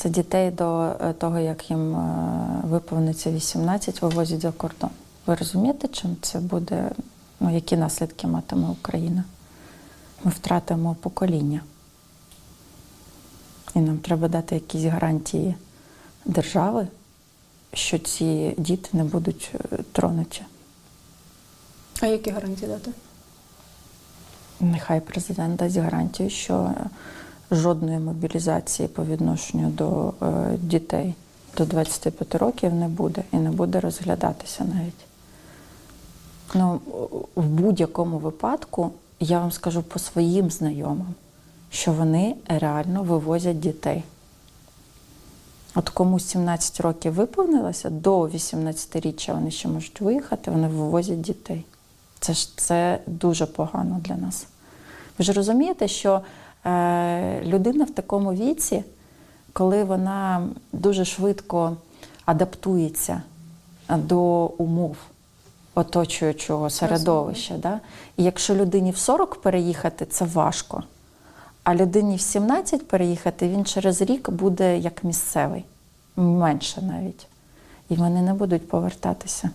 Це дітей до е, того, як їм е, виповниться 18, вивозять за кордон. Ви розумієте, чим це буде, ну, які наслідки матиме Україна? Ми втратимо покоління. І нам треба дати якісь гарантії держави, що ці діти не будуть е, тронуті. А які гарантії дати? Нехай президент дасть гарантію, що жодної мобілізації по відношенню до е, дітей до 25 років не буде і не буде розглядатися навіть. Ну, в будь-якому випадку я вам скажу по своїм знайомим, що вони реально вивозять дітей. От комусь 17 років виповнилося, до 18-річчя вони ще можуть виїхати, вони вивозять дітей. Це ж це дуже погано для нас. Ви ж розумієте, що людина в такому віці, коли вона дуже швидко адаптується до умов оточуючого середовища, да? і якщо людині в 40 переїхати, це важко. А людині в 17 переїхати, він через рік буде як місцевий, менше навіть. І вони не будуть повертатися.